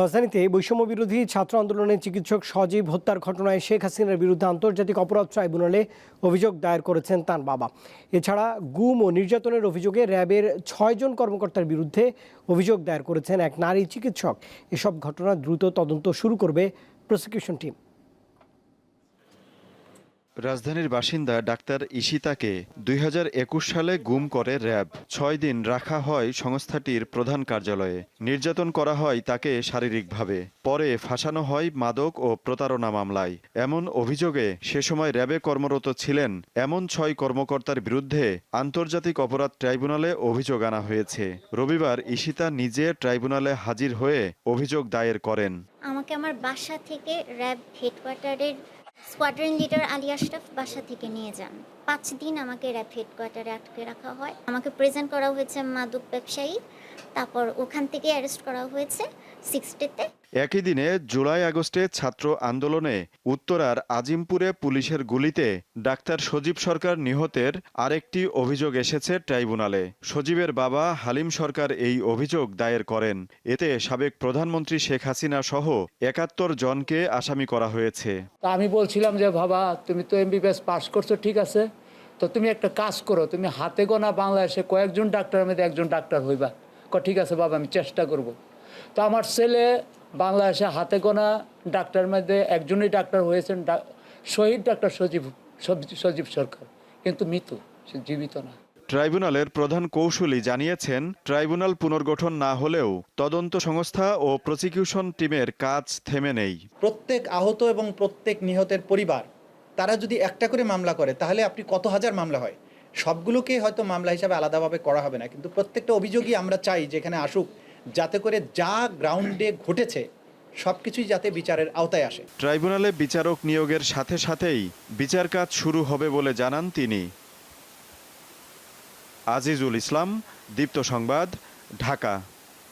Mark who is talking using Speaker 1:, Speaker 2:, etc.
Speaker 1: রাজধানীতে বৈষম্য বিরোধী ছাত্র আন্দোলনের চিকিৎসক সজীব হত্যার ঘটনায় শেখ হাসিনার বিরুদ্ধে আন্তর্জাতিক অপরাধ ট্রাইব্যুনালে অভিযোগ দায়ের করেছেন তার বাবা। এছাড়া গুম ও নির্যাতনের অভিযোগে র্যাবের ছয়জন কর্মকর্তার বিরুদ্ধে অভিযোগ দায়ের করেছেন এক নারী চিকিৎসক। এসব ঘটনা দ্রুত তদন্ত শুরু করবে প্রসিকিউশন টিম।
Speaker 2: রাজধানীর বাসিন্দা ডাক্তার ইশিতাকে দুই হাজার একুশ সালে গুম করে র্যাব। ছয় দিন রাখা হয় সংস্থাটির প্রধান কার্যালয়ে। নির্যাতন করা হয় তাকে শারীরিকভাবে। পরে ফাঁসানো হয় মাদক ও প্রতারণা মামলায়। এমন অভিযোগে সে সময় র্যাবে কর্মরত ছিলেন এমন ছয় কর্মকর্তার বিরুদ্ধে আন্তর্জাতিক অপরাধ ট্রাইব্যুনালে অভিযোগ আনা হয়েছে। রবিবার ইশিতা নিজে ট্রাইব্যুনালে হাজির হয়ে অভিযোগ দায়ের করেন।
Speaker 3: আমাকে আমার বাসা থেকে র্যাব হেডকোয়ার্টারের স্কোয়াড্রন লিডার আলী আশরাফ বাসা থেকে নিয়ে যান। পাঁচ দিন আমাকে র্যাব হেডকোয়ার্টারে আটকে রাখা হয়। আমাকে প্রেজেন্ট করা হয়েছে মাদক ব্যবসায়ী। তারপর ওখান থেকে অ্যারেস্ট করা হয়েছে। সিক্সটিতে
Speaker 2: একই দিনে জুলাই আগস্টে ছাত্র আন্দোলনে উত্তরার আজিমপুরে পুলিশের গুলিতে ডাক্তার সজীব সরকার নিহতের আরেকটি অভিযোগ এসেছে ট্রাইব্যুনালে। সজীবের বাবা হালিম সরকার এই অভিযোগ দায়ের করেন। এতে সাবেক প্রধানমন্ত্রী শেখ হাসিনা সহ একাত্তর জনকে আসামি করা হয়েছে।
Speaker 4: আমি বলছিলাম যে, বাবা, তুমি তো এমবিবিএস পাস করছ, ঠিক আছে? তো তুমি একটা কাজ করো, তুমি হাতে গোনা বাংলাদেশে কয়েকজন ডাক্তারের মধ্যে একজন ডাক্তার হইবা। ঠিক আছে বাবা, আমি চেষ্টা করব। তো আমার ছেলে বাংলাদেশে হাতে গোনা ডাক্তার মধ্যে একজনই ডাক্তার হয়েছেন ডা- শহীদ ডাক্তার সজীব সজীব সরকার। কিন্তু মৃত সে জীবিত না।
Speaker 2: ট্রাইব্যুনালের প্রধান কৌশলী জানিয়েছেন ট্রাইব্যুনাল পুনর্গঠন না হলেও তদন্ত সংস্থা ও প্রসিকিউশন টিমের কাজ থেমে নেই।
Speaker 5: প্রত্যেক আহত এবং প্রত্যেক নিহতের পরিবার তারা যদি একটা করে মামলা করে তাহলে আপনি কত হাজার মামলা হয়? সবগুলোকে হয়তো মামলা হিসাবে আলাদাভাবে করা হবে না কিন্তু প্রত্যেকটা অভিযোগই আমরা চাই যেখানে আসুক যাতে করে যা গ্রাউন্ডে ঘটেছে সব কিছুই যাতে বিচারের আওতায় আসে।
Speaker 2: ট্রাইব্যুনালে বিচারক নিয়োগের সাথে সাথেই বিচার কাজ শুরু হবে বলে জানান তিনি। আজিজুল ইসলাম, দীপ্ত সংবাদ, ঢাকা।